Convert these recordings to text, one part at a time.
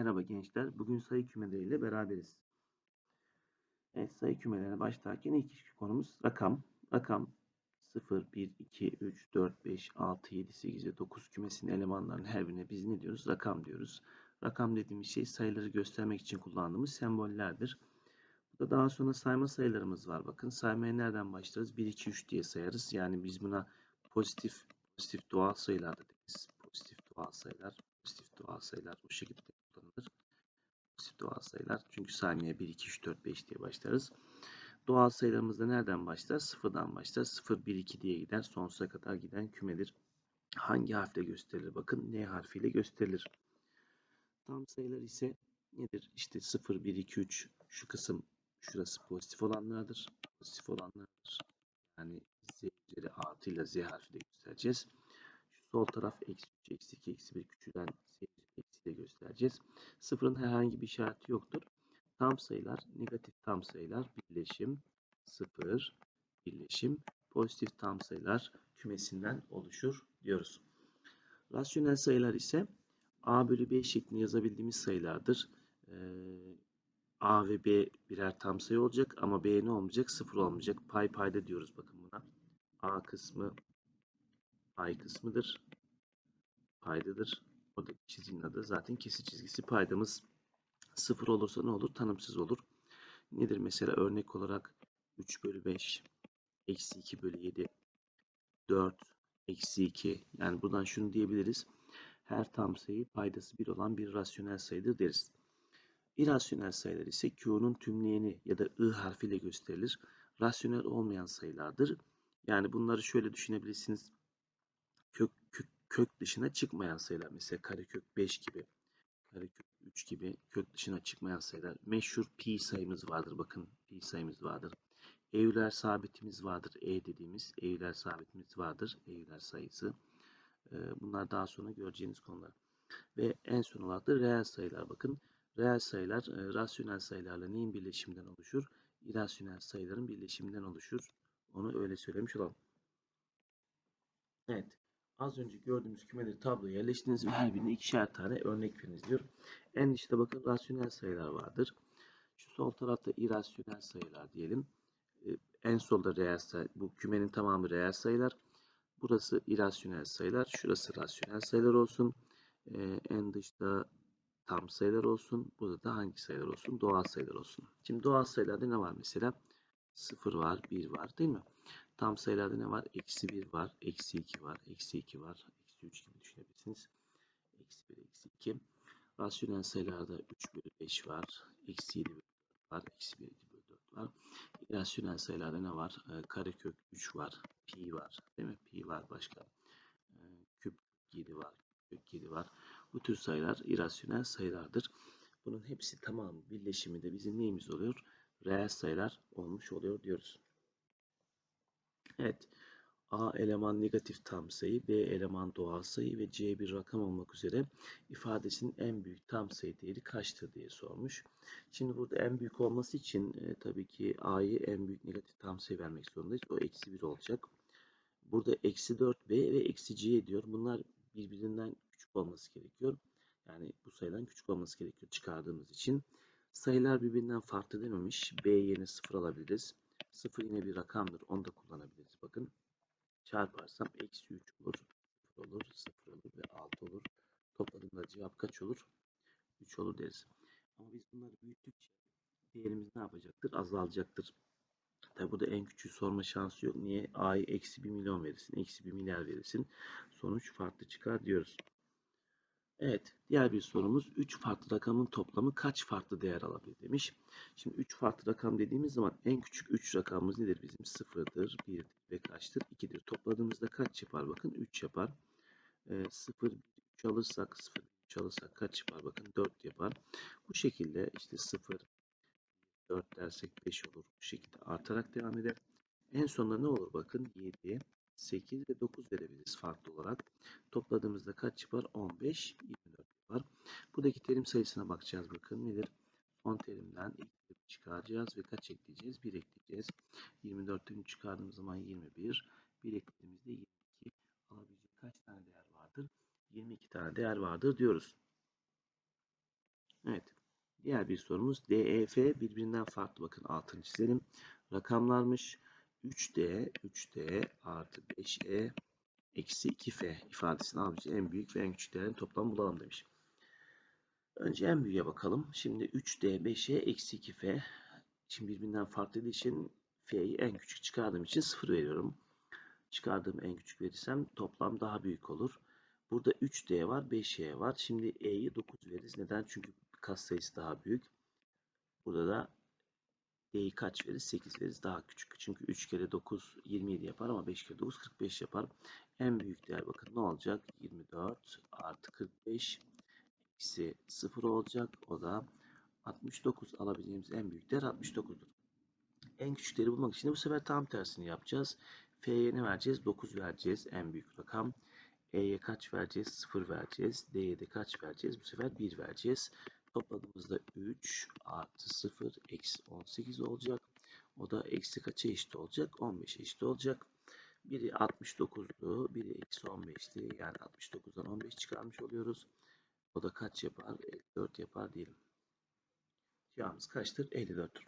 Merhaba gençler. Bugün sayı kümeleriyle beraberiz. Evet sayı kümelerine başlarken ilk konumuz rakam. Rakam 0, 1, 2, 3, 4, 5, 6, 7, 8 ve 9 kümesinin elemanlarının her birine biz ne diyoruz? Rakam diyoruz. Rakam dediğimiz şey sayıları göstermek için kullandığımız sembollerdir. Burada daha sonra sayma sayılarımız var. Bakın saymaya nereden başlarız? 1, 2, 3 diye sayarız. Yani biz buna pozitif pozitif doğal sayılar da. Pozitif doğal sayılar, pozitif doğal sayılar bu şekilde kullanılır. Pozitif doğal sayılar. Çünkü saymaya 1, 2, 3, 4, 5 diye başlarız. Doğal sayılarımız da nereden başlar? Sıfırdan başlar. 0, 1, 2 diye gider. Sonsuza kadar giden kümedir. Hangi harfle gösterilir? Bakın N harfiyle gösterilir. Tam sayılar ise nedir? İşte 0, 1, 2, 3 şu kısım şurası pozitif olanlardır. Pozitif olanlardır. Yani z üzeri artı ile z harfiyle göstereceğiz. Şu sol taraf eksi 3, eksi 2, eksi 1 küçülen z eksi ile göstereceğiz. Sıfırın herhangi bir işareti yoktur. Tam sayılar, negatif tam sayılar, birleşim, sıfır, birleşim, pozitif tam sayılar kümesinden oluşur diyoruz. Rasyonel sayılar ise a bölü b şeklinde yazabildiğimiz sayılardır. Ee, a ve b birer tam sayı olacak ama b ne olmayacak? Sıfır olmayacak. Pay payda diyoruz bakın buna. a kısmı pay kısmıdır. Paydadır. Orada çizginin adı zaten kesir çizgisi paydamız sıfır olursa ne olur? Tanımsız olur. Nedir mesela örnek olarak 3 bölü 5 eksi 2 bölü 7 4 eksi 2 yani buradan şunu diyebiliriz. Her tam sayı paydası 1 olan bir rasyonel sayıdır deriz. İrasyonel sayılar ise Q'nun tümleyeni ya da I harfiyle gösterilir. Rasyonel olmayan sayılardır. Yani bunları şöyle düşünebilirsiniz. Kök, kök, kök dışına çıkmayan sayılar. Mesela karekök 5 gibi, karekök 3 gibi kök dışına çıkmayan sayılar. Meşhur pi sayımız vardır. Bakın pi sayımız vardır. Euler sabitimiz vardır. E dediğimiz Euler sabitimiz vardır. Euler sayısı. Bunlar daha sonra göreceğiniz konular. Ve en son olarak da reel sayılar. Bakın reel sayılar rasyonel sayılarla neyin birleşiminden oluşur? İrasyonel sayıların birleşiminden oluşur. Onu öyle söylemiş olalım. Evet. Az önce gördüğümüz kümeleri tabloya yerleştirdiniz ve her birine ikişer tane örnek veriniz diyor. En dışta bakın rasyonel sayılar vardır. Şu sol tarafta irasyonel sayılar diyelim. En solda reel sayı, bu kümenin tamamı reel sayılar. Burası irasyonel sayılar. Şurası rasyonel sayılar olsun. En dışta tam sayılar olsun. Burada da hangi sayılar olsun? Doğal sayılar olsun. Şimdi doğal sayılarda ne var mesela? 0 var, 1 var değil mi? Tam sayılarda ne var? Eksi 1 var, eksi 2 var, eksi 2 var, eksi 3 gibi düşünebilirsiniz. Eksi 1, eksi 2. Rasyonel sayılarda 3 bölü 5 var, eksi 7 bölü 4 var, eksi 1, 2 bölü 4 var. İrasyonel sayılarda ne var? E, karekök 3 var, pi var değil mi? Pi var başka. E, küp 7 var, kök 7 var. Bu tür sayılar irasyonel sayılardır. Bunun hepsi tamam birleşimi de bizim neyimiz oluyor? Reel sayılar olmuş oluyor diyoruz. Evet. A eleman negatif tam sayı, B eleman doğal sayı ve C bir rakam olmak üzere ifadesinin en büyük tam sayı değeri kaçtır diye sormuş. Şimdi burada en büyük olması için e, tabii ki A'yı en büyük negatif tam sayı vermek zorundayız. O eksi 1 olacak. Burada eksi 4B ve eksi C diyor. Bunlar birbirinden küçük olması gerekiyor. Yani bu sayıdan küçük olması gerekiyor çıkardığımız için. Sayılar birbirinden farklı dememiş. B yerine 0 alabiliriz. 0 yine bir rakamdır. Onu da kullanabiliriz. Bakın çarparsam eksi 3 olur. 0 olur, 0 olur ve 6 olur. Topladığımda cevap kaç olur? 3 olur deriz. Ama biz bunları büyüttükçe değerimiz ne yapacaktır? Azalacaktır. Tabi burada en küçüğü sorma şansı yok. Niye? A'yı eksi 1 milyon verirsin, eksi 1 milyar verirsin. Sonuç farklı çıkar diyoruz. Evet, diğer bir sorumuz 3 farklı rakamın toplamı kaç farklı değer alabilir demiş. Şimdi 3 farklı rakam dediğimiz zaman en küçük 3 rakamımız nedir bizim? 0'dır, 1'dir ve kaçtır? 2'dir. Topladığımızda kaç yapar? Bakın 3 yapar. E, 0, 3 alırsak, 0, 3 alırsak kaç yapar? Bakın 4 yapar. Bu şekilde işte 0, 4 dersek 5 olur. Bu şekilde artarak devam eder. En sonunda ne olur? Bakın 7, 8 ve 9 verebiliriz farklı olarak. Topladığımızda kaç yapar? 15, 24 yapar. Buradaki terim sayısına bakacağız. Bakın nedir? Son terimden ilk terimi çıkaracağız ve kaç ekleyeceğiz? 1 ekleyeceğiz. 24'ten 3 çıkardığımız zaman 21. 1 eklediğimizde 22. Alabilecek kaç tane değer vardır? 22 tane değer vardır diyoruz. Evet. Diğer bir sorumuz DEF birbirinden farklı. Bakın altını çizelim. Rakamlarmış. 3D, 3D artı 5E eksi 2F ifadesini almış. En büyük ve en küçük değerin toplamı bulalım demiş. Önce en büyüğe bakalım. Şimdi 3D, 5E eksi 2F. Şimdi birbirinden farklı için F'yi en küçük çıkardığım için 0 veriyorum. Çıkardığım en küçük verirsem toplam daha büyük olur. Burada 3D var, 5E var. Şimdi E'yi 9 veririz. Neden? Çünkü kas sayısı daha büyük. Burada da D'yi kaç veririz? 8 veririz. Daha küçük. Çünkü 3 kere 9 27 yapar ama 5 kere 9 45 yapar. En büyük değer bakın ne olacak? 24 artı 45 eksi 0 olacak. O da 69 alabileceğimiz en büyük değer 69'dur. En küçükleri bulmak için de bu sefer tam tersini yapacağız. F'ye ne vereceğiz? 9 vereceğiz. En büyük rakam. E'ye kaç vereceğiz? 0 vereceğiz. D'ye de kaç vereceğiz? Bu sefer 1 vereceğiz. Topladığımızda 3 artı 0 eksi 18 olacak. O da eksi kaça eşit olacak? 15 eşit olacak. Biri 69'du, biri eksi 15'ti. Yani 69'dan 15 çıkarmış oluyoruz. O da kaç yapar? 54 yapar diyelim. Cevabımız kaçtır? 54'tür.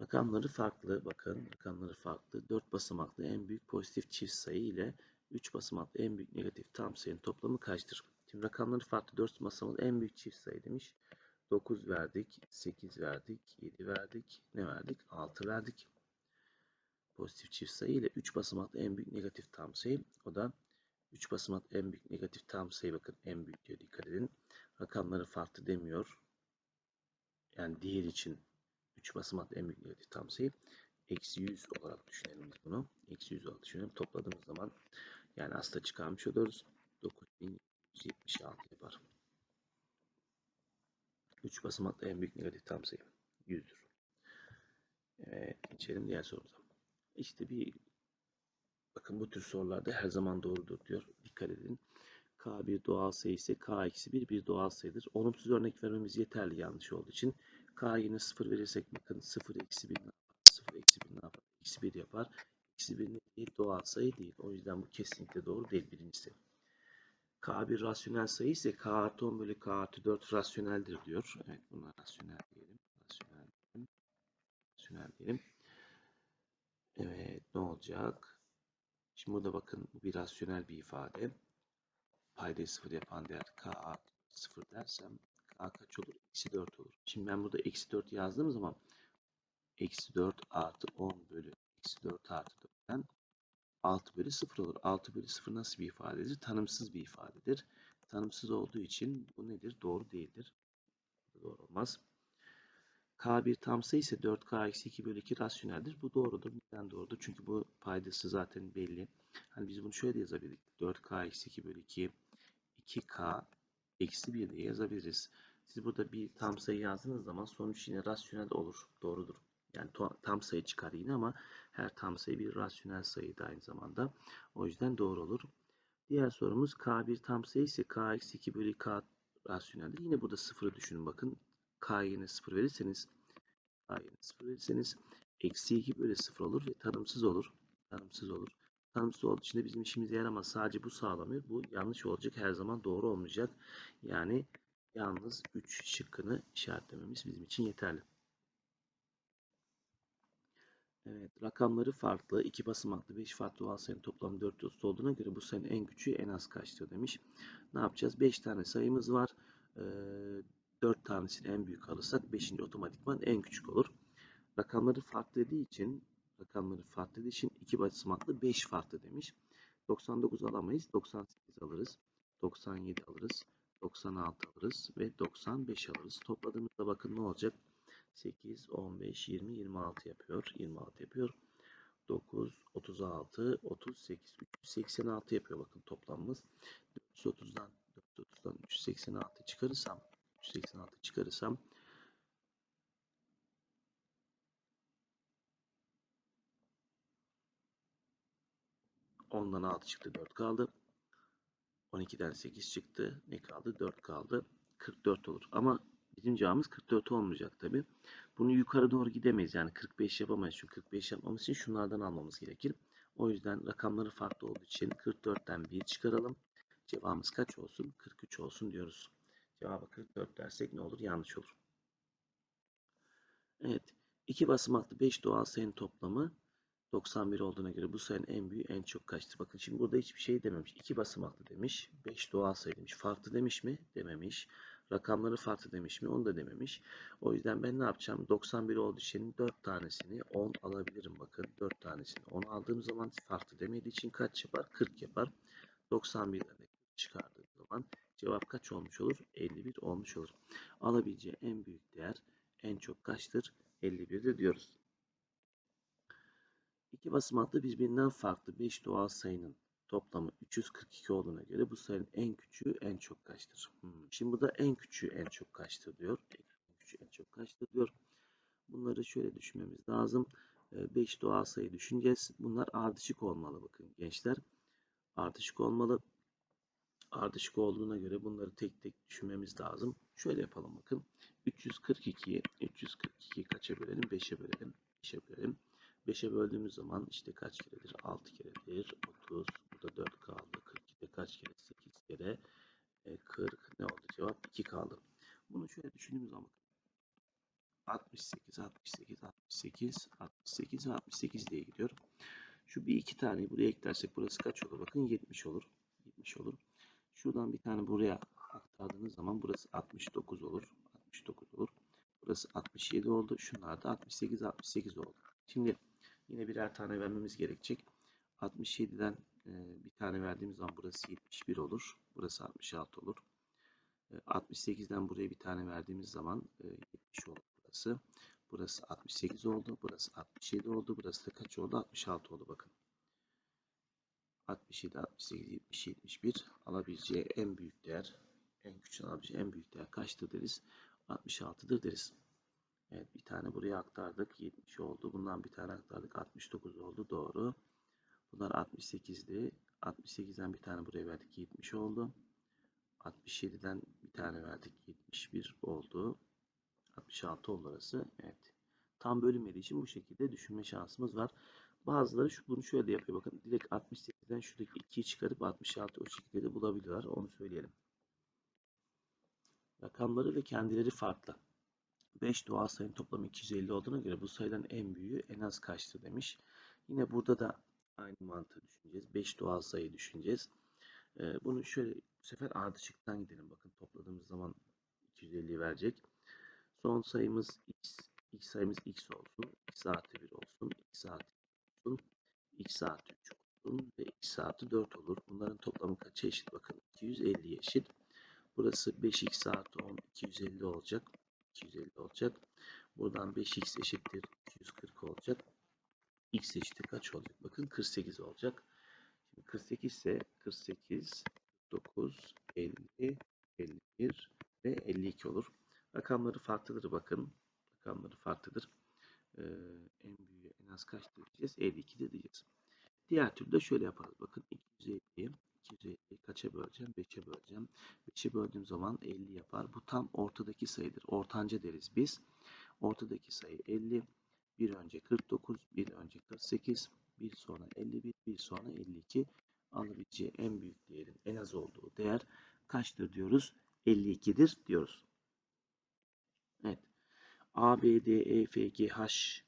Rakamları farklı. Bakın rakamları farklı. 4 basamaklı en büyük pozitif çift sayı ile 3 basamaklı en büyük negatif tam sayının toplamı kaçtır? Şimdi rakamları farklı. 4 basamaklı en büyük çift sayı demiş. 9 verdik, 8 verdik, 7 verdik. Ne verdik? 6 verdik. Pozitif çift sayı ile 3 basamaklı en büyük negatif tam sayı. O da 3 basamaklı en büyük negatif tam sayı. Bakın en büyük diyor dikkat edin. Rakamları farklı demiyor. Yani diğer için 3 basamaklı en büyük negatif tam sayı. Eksi 100 olarak düşünelim bunu. Eksi 100 olarak düşünelim. Topladığımız zaman yani aslında çıkarmış oluyoruz. 9176 yapar. 3 basamaklı en büyük negatif tam sayı 100'dür. Evet, geçelim diğer sorumuza. İşte bir bakın bu tür sorularda her zaman doğrudur diyor. Dikkat edin. K bir doğal sayı ise K eksi 1 bir doğal sayıdır. Olumsuz örnek vermemiz yeterli yanlış olduğu için. K yine 0 verirsek bakın 0 eksi 1 ne yapar? 0 eksi 1 ne yapar? Eksi 1 yapar. Eksi 1 ne değil? Doğal sayı değil. O yüzden bu kesinlikle doğru değil birincisi. K bir rasyonel sayı ise K artı 10 bölü K artı 4 rasyoneldir diyor. Evet buna rasyonel diyelim. Rasyonel diyelim. Rasyonel diyelim. Evet ne olacak? Şimdi burada bakın bu bir rasyonel bir ifade. Paydayı 0 yapan değer K artı 0 dersem K kaç olur? Eksi 4 olur. Şimdi ben burada eksi 4 yazdığım zaman eksi 4 artı 10 bölü eksi 4 artı 4'ten 6 bölü 0 olur. 6 bölü 0 nasıl bir ifadedir? Tanımsız bir ifadedir. Tanımsız olduğu için bu nedir? Doğru değildir. Doğru olmaz. K bir tam sayı ise 4K eksi 2 bölü 2 rasyoneldir. Bu doğrudur. Neden doğrudur? Çünkü bu paydası zaten belli. Hani biz bunu şöyle yazabilirdik. 4K eksi 2 bölü 2 2K eksi 1 diye yazabiliriz. Siz burada bir tam sayı yazdığınız zaman sonuç yine rasyonel olur. Doğrudur. Yani tam sayı çıkar yine ama her tam sayı bir rasyonel sayı da aynı zamanda. O yüzden doğru olur. Diğer sorumuz K bir tam sayı ise K eksi 2 bölü K rasyoneldir. Yine burada sıfırı düşünün bakın. K yerine sıfır verirseniz K yerine sıfır verirseniz eksi 2 bölü sıfır olur ve tanımsız olur. Tanımsız olur. Tanımsız olduğu için de bizim işimize yaramaz. Sadece bu sağlamıyor. Bu yanlış olacak. Her zaman doğru olmayacak. Yani yalnız 3 şıkkını işaretlememiz bizim için yeterli. Evet, rakamları farklı. 2 basamaklı 5 farklı doğal sayının toplamı 430 olduğuna göre bu sayının en küçüğü en az kaçtır demiş. Ne yapacağız? 5 tane sayımız var. Ee, 4 tanesini en büyük alırsak 5. otomatikman en küçük olur. Rakamları farklı dediği için rakamları farklı dediği için 2 basamaklı 5 farklı demiş. 99 alamayız. 98 alırız. 97 alırız. 96 alırız ve 95 alırız. Topladığımızda bakın ne olacak? 8, 15, 20, 26 yapıyor. 26 yapıyor. 9, 36, 38, 386 yapıyor bakın toplamımız. 430'dan 430'dan 386 çıkarırsam 386 çıkarırsam Ondan 6 çıktı 4 kaldı. 12'den 8 çıktı. Ne kaldı? 4 kaldı. 44 olur. Ama bizim cevabımız 44 olmayacak tabi. Bunu yukarı doğru gidemeyiz. Yani 45 yapamayız. Çünkü 45 yapmamız için şunlardan almamız gerekir. O yüzden rakamları farklı olduğu için 44'ten 1 çıkaralım. Cevabımız kaç olsun? 43 olsun diyoruz. Cevabı 44 dersek ne olur? Yanlış olur. Evet. iki basamaklı 5 doğal sayının toplamı 91 olduğuna göre bu sayının en büyüğü en çok kaçtır? Bakın şimdi burada hiçbir şey dememiş. 2 basamaklı demiş. 5 doğal sayı demiş. Farklı demiş mi? Dememiş. Rakamları farklı demiş mi? Onu da dememiş. O yüzden ben ne yapacağım? 91 olduğu için 4 tanesini 10 alabilirim. Bakın 4 tanesini 10 aldığım zaman farklı demediği için kaç yapar? 40 yapar. 91'den de 40 çıkardığım zaman cevap kaç olmuş olur? 51 olmuş olur. Alabileceği en büyük değer en çok kaçtır? 51'dir diyoruz. İki basamaklı birbirinden farklı 5 doğal sayının toplamı 342 olduğuna göre bu sayının en küçüğü en çok kaçtır? Hmm. Şimdi burada en küçüğü en çok kaçtır diyor. En küçüğü en çok kaçtır diyor. Bunları şöyle düşünmemiz lazım. 5 doğal sayı düşüneceğiz. Bunlar ardışık olmalı bakın gençler. Ardışık olmalı. Ardışık olduğuna göre bunları tek tek düşünmemiz lazım. Şöyle yapalım bakın. 342'yi 342 kaça bölelim? 5'e bölelim. 5'e bölelim. 5'e böldüğümüz zaman işte kaç keredir? 6 keredir. 30. Burada 4 kaldı. 42'de kaç kere? 8 kere. E, 40. Ne oldu? Cevap 2 kaldı. Bunu şöyle düşündüğümüz zaman 68, 68, 68, 68 ve 68 diye gidiyor. Şu bir iki taneyi buraya eklersek burası kaç olur? Bakın 70 olur. 70 olur. Şuradan bir tane buraya aktardığınız zaman burası 69 olur. 69 olur. Burası 67 oldu. Şunlar da 68, 68 oldu. Şimdi yine birer tane vermemiz gerekecek. 67'den bir tane verdiğimiz zaman burası 71 olur. Burası 66 olur. 68'den buraya bir tane verdiğimiz zaman 70 olur burası. Burası 68 oldu. Burası 67 oldu. Burası da kaç oldu? 66 oldu bakın. 67, 68, 70, 71 alabileceği en büyük değer, en küçük alabileceği en büyük değer kaçtır deriz? 66'dır deriz. Evet bir tane buraya aktardık. 70 oldu. Bundan bir tane aktardık. 69 oldu. Doğru. Bunlar 68'di. 68'den bir tane buraya verdik. 70 oldu. 67'den bir tane verdik. 71 oldu. 66 oldu orası. Evet. Tam bölünmediği için bu şekilde düşünme şansımız var. Bazıları şu, bunu şöyle yapıyor. Bakın direkt 68'den şuradaki 2'yi çıkarıp 66 o şekilde de bulabiliyorlar. Onu söyleyelim. Rakamları ve kendileri farklı. 5 doğal sayının toplamı 250 olduğuna göre bu sayıların en büyüğü en az kaçtır demiş. Yine burada da aynı mantığı düşüneceğiz. 5 doğal sayı düşüneceğiz. Ee, bunu şöyle bu sefer ardışıktan gidelim. Bakın topladığımız zaman 250 verecek. Son sayımız x. x sayımız x olsun. x artı 1 olsun. x artı 2 olsun. x artı 3 olsun. Ve x artı 4 olur. Bunların toplamı kaça eşit? Bakın 250'ye eşit. Burası 5x artı 10 250 olacak. 250 olacak. Buradan 5x eşittir 240 olacak. X eşittir kaç olacak? Bakın 48 olacak. Şimdi 48 ise 48, 49, 50, 51 ve 52 olur. Rakamları farklıdır bakın. Rakamları farklıdır. Ee, en büyüğü en az kaç diyeceğiz? 52'de diyeceğiz. Diğer türlü de şöyle yaparız. Bakın 250'yi 250'yi kaça böleceğim? 5'e böleceğim. 5'e böldüğüm zaman 50 yapar. Bu tam ortadaki sayıdır. Ortanca deriz biz. Ortadaki sayı 50. Bir önce 49, bir önce 48, bir sonra 51, bir sonra 52 alabileceği en büyük değerin en az olduğu değer kaçtır diyoruz? 52'dir diyoruz. Evet. A, B, D, E, F, G, H,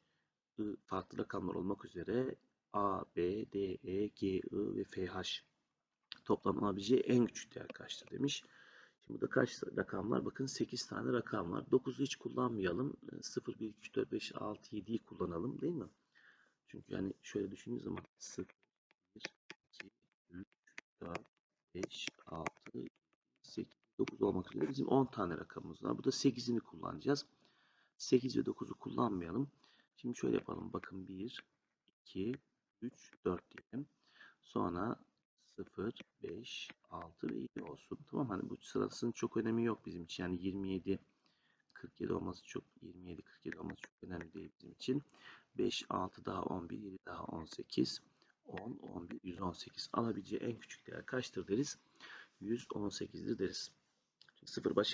I farklı rakamlar olmak üzere A, B, D, E, G, I ve F, H toplam alabileceği en küçük değer kaçtır demiş. Şimdi burada kaç rakam var? Bakın 8 tane rakam var. 9'u hiç kullanmayalım. 0, 1, 2, 3, 4, 5, 6, 7'yi kullanalım değil mi? Çünkü yani şöyle düşündüğünüz zaman 0, 1, 2, 3, 4, 5, 6, 8, 9 olmak üzere bizim 10 tane rakamımız var. Burada 8'ini kullanacağız. 8 ve 9'u kullanmayalım. Şimdi şöyle yapalım. Bakın 1, 2, 3, 4 diyelim. Sonra 0, 5, 6 ve 7 olsun. Tamam hani bu sırasının çok önemi yok bizim için. Yani 27, 47 olması çok 27, 47 olması çok önemli değil bizim için. 5, 6 daha 11, 7 daha 18, 10, 11, 118. Alabileceği en küçük değer kaçtır deriz? 118'dir deriz. 0 başı